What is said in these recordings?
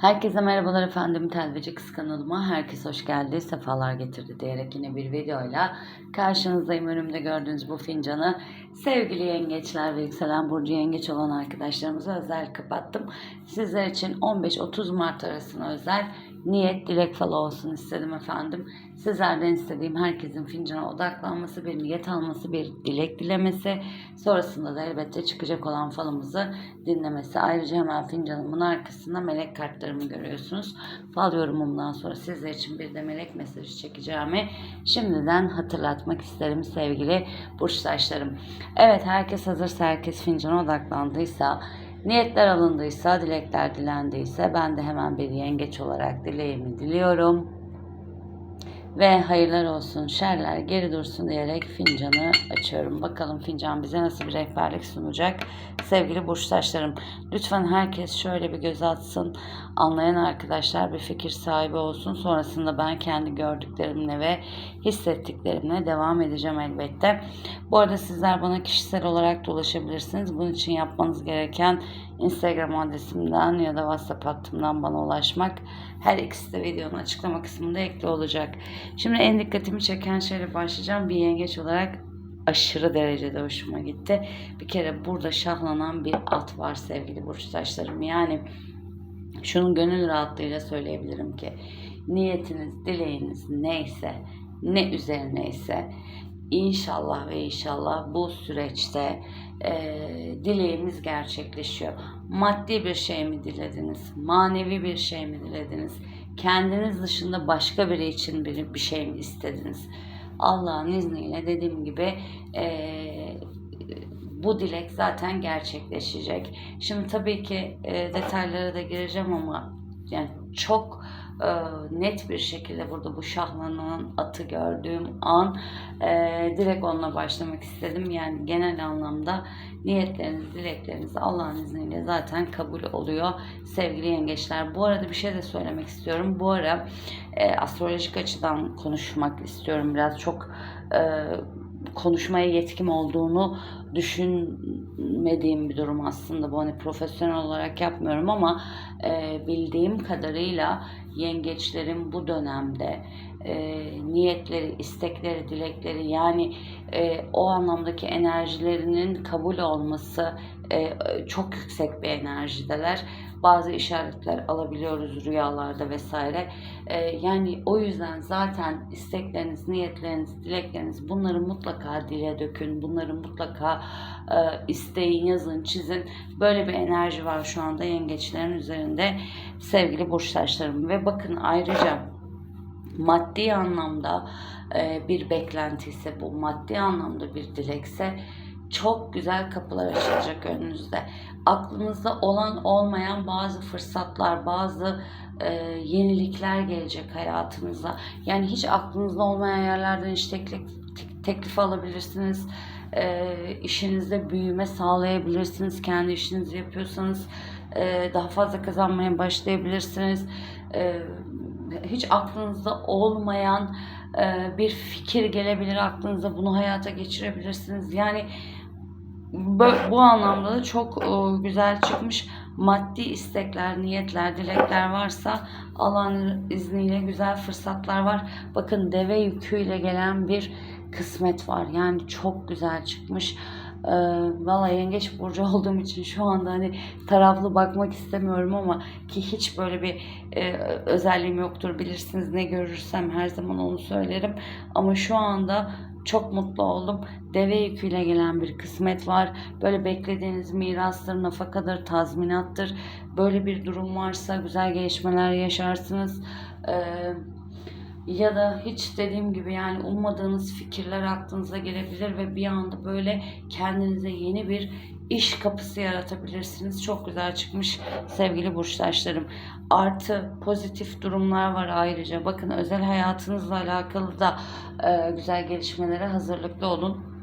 Herkese merhabalar efendim. Telveci Kız kanalıma herkes hoş geldi. Sefalar getirdi diyerek yine bir videoyla karşınızdayım. Önümde gördüğünüz bu fincanı sevgili yengeçler ve yükselen burcu yengeç olan arkadaşlarımıza özel kapattım. Sizler için 15-30 Mart arasına özel niyet dilek falı olsun istedim efendim. Sizlerden istediğim herkesin fincana odaklanması, bir niyet alması, bir dilek dilemesi. Sonrasında da elbette çıkacak olan falımızı dinlemesi. Ayrıca hemen fincanımın arkasında melek kartlarımı görüyorsunuz. Fal yorumumdan sonra sizler için bir de melek mesajı çekeceğimi şimdiden hatırlatmak isterim sevgili burçtaşlarım. Evet herkes hazırsa, herkes fincana odaklandıysa, niyetler alındıysa, dilekler dilendiyse ben de hemen bir yengeç olarak dileğimi diliyorum. Ve hayırlar olsun, şerler geri dursun diyerek fincanı açıyorum. Bakalım fincan bize nasıl bir rehberlik sunacak sevgili burçtaşlarım. Lütfen herkes şöyle bir göz atsın. Anlayan arkadaşlar bir fikir sahibi olsun. Sonrasında ben kendi gördüklerimle ve hissettiklerimle devam edeceğim elbette. Bu arada sizler bana kişisel olarak da ulaşabilirsiniz. Bunun için yapmanız gereken Instagram adresimden ya da WhatsApp hattımdan bana ulaşmak. Her ikisi de videonun açıklama kısmında ekli olacak. Şimdi en dikkatimi çeken şeyle başlayacağım. Bir yengeç olarak aşırı derecede hoşuma gitti. Bir kere burada şahlanan bir at var sevgili burçtaşlarım. Yani şunun gönül rahatlığıyla söyleyebilirim ki niyetiniz, dileğiniz neyse, ne üzerineyse inşallah ve inşallah bu süreçte e, dileğimiz gerçekleşiyor. Maddi bir şey mi dilediniz? Manevi bir şey mi dilediniz? Kendiniz dışında başka biri için bir, bir şey mi istediniz? Allah'ın izniyle dediğim gibi e, bu dilek zaten gerçekleşecek. Şimdi tabii ki e, detaylara da gireceğim ama yani çok e, net bir şekilde burada bu şahlanan atı gördüğüm an e, direkt onunla başlamak istedim. Yani genel anlamda niyetleriniz, dilekleriniz Allah'ın izniyle zaten kabul oluyor sevgili yengeçler. Bu arada bir şey de söylemek istiyorum. Bu ara e, astrolojik açıdan konuşmak istiyorum. Biraz çok e, konuşmaya yetkim olduğunu düşünmediğim bir durum aslında. Bu hani profesyonel olarak yapmıyorum ama e, bildiğim kadarıyla yengeçlerin bu dönemde e, niyetleri, istekleri, dilekleri yani e, o anlamdaki enerjilerinin kabul olması e, çok yüksek bir enerjideler. Bazı işaretler alabiliyoruz rüyalarda vesaire. E, yani o yüzden zaten istekleriniz, niyetleriniz, dilekleriniz bunları mutlaka dile dökün. Bunları mutlaka e, isteyin, yazın, çizin. Böyle bir enerji var şu anda yengeçlerin üzerinde sevgili burçtaşlarım. Ve bakın ayrıca maddi anlamda e, bir beklenti ise bu maddi anlamda bir dilekse çok güzel kapılar açılacak önünüzde. Aklınızda olan olmayan bazı fırsatlar, bazı e, yenilikler gelecek hayatınıza. Yani hiç aklınızda olmayan yerlerden iş teklif, teklif alabilirsiniz. E, işinizde büyüme sağlayabilirsiniz. Kendi işinizi yapıyorsanız e, daha fazla kazanmaya başlayabilirsiniz. E, hiç aklınızda olmayan e, bir fikir gelebilir aklınıza. Bunu hayata geçirebilirsiniz. Yani bu, bu anlamda da çok e, güzel çıkmış. Maddi istekler, niyetler, dilekler varsa Allah'ın izniyle güzel fırsatlar var. Bakın deve yüküyle gelen bir kısmet var. Yani çok güzel çıkmış. Ee, Valla yengeç burcu olduğum için şu anda hani taraflı bakmak istemiyorum ama ki hiç böyle bir e, özelliğim yoktur bilirsiniz ne görürsem her zaman onu söylerim ama şu anda çok mutlu oldum. Deve yüküyle gelen bir kısmet var. Böyle beklediğiniz mirastır, nafakadır, tazminattır. Böyle bir durum varsa güzel gelişmeler yaşarsınız. Ee, ya da hiç dediğim gibi yani ummadığınız fikirler aklınıza gelebilir ve bir anda böyle kendinize yeni bir iş kapısı yaratabilirsiniz. Çok güzel çıkmış sevgili burçtaşlarım. Artı pozitif durumlar var ayrıca. Bakın özel hayatınızla alakalı da e, güzel gelişmelere hazırlıklı olun.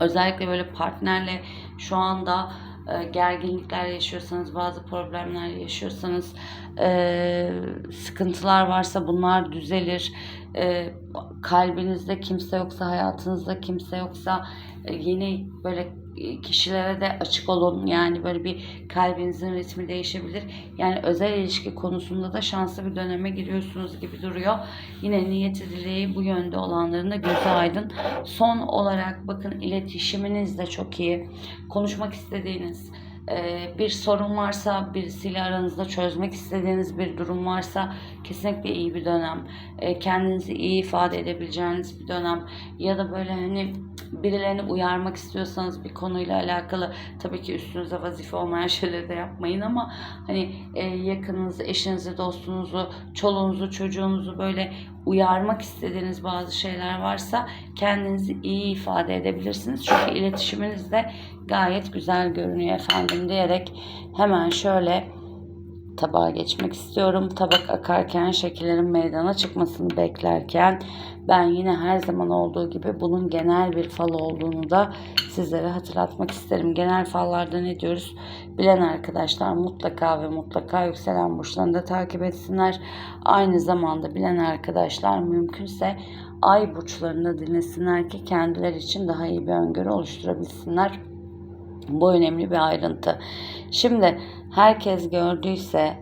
Özellikle böyle partnerle şu anda e, gerginlikler yaşıyorsanız, bazı problemler yaşıyorsanız, e, sıkıntılar varsa bunlar düzelir. E, kalbinizde kimse yoksa, hayatınızda kimse yoksa e, yeni böyle e, kişilere de açık olun. Yani böyle bir kalbinizin ritmi değişebilir. Yani özel ilişki konusunda da şanslı bir döneme giriyorsunuz gibi duruyor. Yine niyeti dileği bu yönde olanların da gözü aydın. Son olarak bakın iletişiminiz de çok iyi. Konuşmak istediğiniz bir sorun varsa, birisiyle aranızda çözmek istediğiniz bir durum varsa kesinlikle iyi bir dönem. Ee, Kendinizi iyi ifade edebileceğiniz bir dönem. Ya da böyle hani birilerini uyarmak istiyorsanız bir konuyla alakalı tabii ki üstünüze vazife olmayan şeyleri de yapmayın ama hani e, yakınınızı, eşinizi, dostunuzu, çoluğunuzu, çocuğunuzu böyle uyarmak istediğiniz bazı şeyler varsa kendinizi iyi ifade edebilirsiniz. Çünkü iletişiminiz de gayet güzel görünüyor efendim diyerek hemen şöyle tabağa geçmek istiyorum. Tabak akarken şekillerin meydana çıkmasını beklerken ben yine her zaman olduğu gibi bunun genel bir fal olduğunu da sizlere hatırlatmak isterim. Genel fallarda ne diyoruz? Bilen arkadaşlar mutlaka ve mutlaka yükselen burçlarını da takip etsinler. Aynı zamanda bilen arkadaşlar mümkünse ay burçlarını dinlesinler ki kendileri için daha iyi bir öngörü oluşturabilsinler. Bu önemli bir ayrıntı. Şimdi herkes gördüyse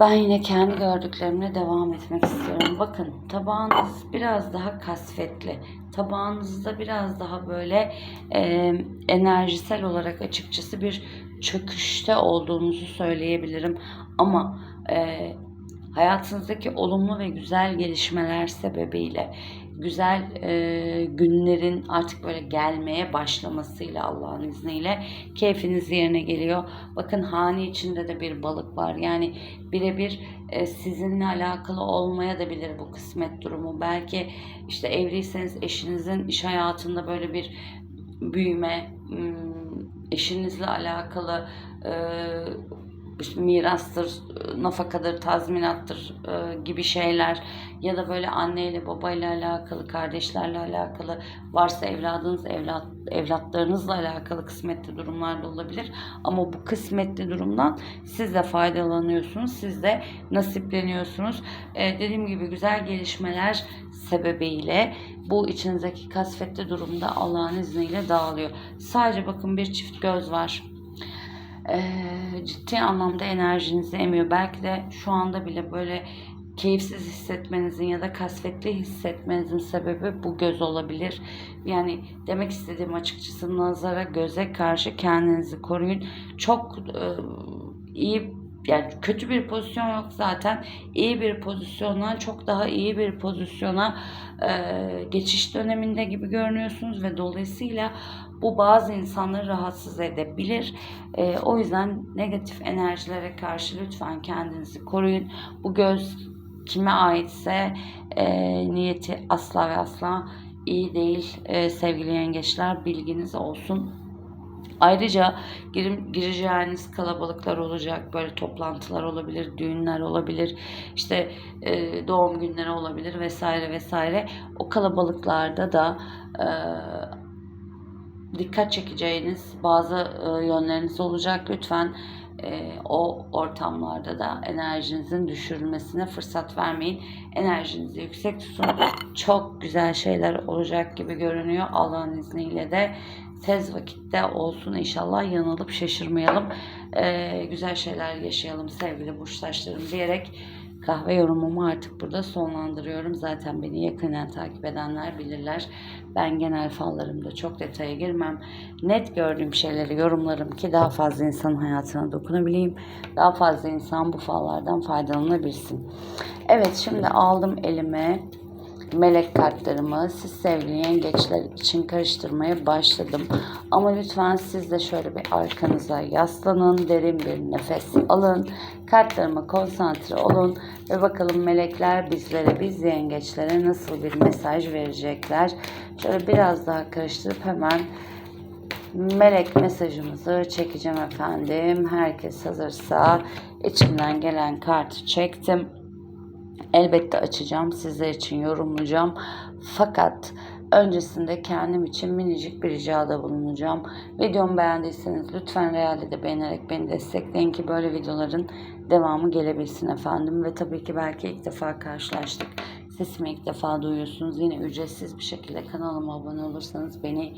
ben yine kendi gördüklerimle devam etmek istiyorum. Bakın tabağınız biraz daha kasvetli. Tabağınızda biraz daha böyle e, enerjisel olarak açıkçası bir çöküşte olduğunuzu söyleyebilirim. Ama e, hayatınızdaki olumlu ve güzel gelişmeler sebebiyle güzel e, günlerin artık böyle gelmeye başlamasıyla Allah'ın izniyle keyfiniz yerine geliyor. Bakın hane içinde de bir balık var. Yani birebir e, sizinle alakalı olmaya da bilir bu kısmet durumu. Belki işte evliyseniz eşinizin iş hayatında böyle bir büyüme, eşinizle alakalı e, mirastır, nafakadır, tazminattır e, gibi şeyler ya da böyle anneyle babayla alakalı, kardeşlerle alakalı varsa evladınız, evlat evlatlarınızla alakalı kısmetli durumlar da olabilir. Ama bu kısmetli durumdan siz de faydalanıyorsunuz, siz de nasipleniyorsunuz. E, dediğim gibi güzel gelişmeler sebebiyle bu içinizdeki kasvetli durumda Allah'ın izniyle dağılıyor. Sadece bakın bir çift göz var e, ciddi anlamda enerjinizi emiyor. Belki de şu anda bile böyle keyifsiz hissetmenizin ya da kasvetli hissetmenizin sebebi bu göz olabilir. Yani demek istediğim açıkçası nazara göze karşı kendinizi koruyun. Çok e, iyi yani kötü bir pozisyon yok zaten. İyi bir pozisyondan çok daha iyi bir pozisyona e, geçiş döneminde gibi görünüyorsunuz ve dolayısıyla bu bazı insanları rahatsız edebilir. E, o yüzden negatif enerjilere karşı lütfen kendinizi koruyun. Bu göz kime aitse e, niyeti asla ve asla iyi değil e, sevgili yengeçler bilginiz olsun. Ayrıca gir, gireceğiniz kalabalıklar olacak. Böyle toplantılar olabilir, düğünler olabilir, işte e, doğum günleri olabilir vesaire vesaire. O kalabalıklarda da e, dikkat çekeceğiniz bazı e, yönleriniz olacak. Lütfen e, o ortamlarda da enerjinizin düşürülmesine fırsat vermeyin. Enerjinizi yüksek tutun. Çok güzel şeyler olacak gibi görünüyor. Allah'ın izniyle de tez vakitte olsun inşallah yanılıp şaşırmayalım. E, güzel şeyler yaşayalım sevgili burçtaşlarım diyerek kahve yorumumu artık burada sonlandırıyorum. Zaten beni yakından takip edenler bilirler. Ben genel fallarımda çok detaya girmem. Net gördüğüm şeyleri yorumlarım ki daha fazla insanın hayatına dokunabileyim. Daha fazla insan bu fallardan faydalanabilsin. Evet şimdi aldım elime melek kartlarımı siz sevgili yengeçler için karıştırmaya başladım. Ama lütfen siz de şöyle bir arkanıza yaslanın, derin bir nefes alın. Kartlarıma konsantre olun ve bakalım melekler bizlere, biz yengeçlere nasıl bir mesaj verecekler. Şöyle biraz daha karıştırıp hemen melek mesajımızı çekeceğim efendim. Herkes hazırsa içimden gelen kartı çektim. Elbette açacağım. Sizler için yorumlayacağım. Fakat öncesinde kendim için minicik bir ricada bulunacağım. Videomu beğendiyseniz lütfen realde de beğenerek beni destekleyin ki böyle videoların devamı gelebilsin efendim. Ve tabii ki belki ilk defa karşılaştık. Sesimi ilk defa duyuyorsunuz. Yine ücretsiz bir şekilde kanalıma abone olursanız beni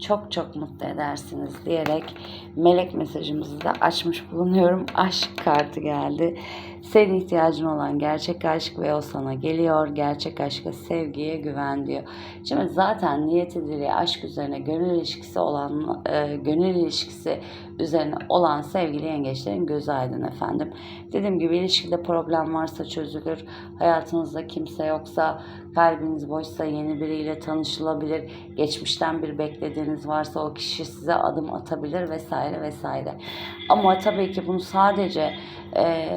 çok çok mutlu edersiniz diyerek melek mesajımızı da açmış bulunuyorum. Aşk kartı geldi. Senin ihtiyacın olan gerçek aşk ve o sana geliyor. Gerçek aşka, sevgiye güven diyor. Şimdi zaten niyeti dileği aşk üzerine gönül ilişkisi olan e, gönül ilişkisi üzerine olan sevgili yengeçlerin gözü aydın efendim. Dediğim gibi ilişkide problem varsa çözülür. Hayatınızda kimse yoksa kalbiniz boşsa yeni biriyle tanışılabilir. Geçmişten bir beklediğiniz varsa o kişi size adım atabilir vesaire vesaire. Ama tabii ki bunu sadece e,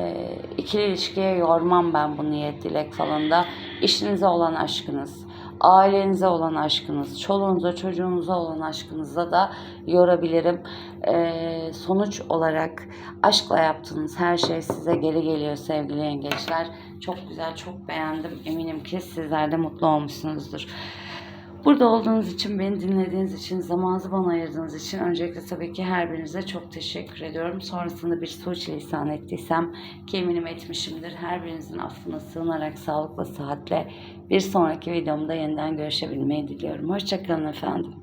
ikili ilişkiye yormam ben bu niyet dilek falan da. İşinize olan aşkınız, ailenize olan aşkınız, çoluğunuza çocuğunuza olan aşkınıza da yorabilirim. Ee, sonuç olarak aşkla yaptığınız her şey size geri geliyor sevgili yengeçler. Çok güzel, çok beğendim. Eminim ki sizler de mutlu olmuşsunuzdur. Burada olduğunuz için, beni dinlediğiniz için, zamanınızı bana ayırdığınız için öncelikle tabii ki her birinize çok teşekkür ediyorum. Sonrasında bir suçlisan ettiysem ki eminim etmişimdir. Her birinizin affına sığınarak sağlıkla, sıhhatle bir sonraki videomda yeniden görüşebilmeyi diliyorum. Hoşçakalın efendim.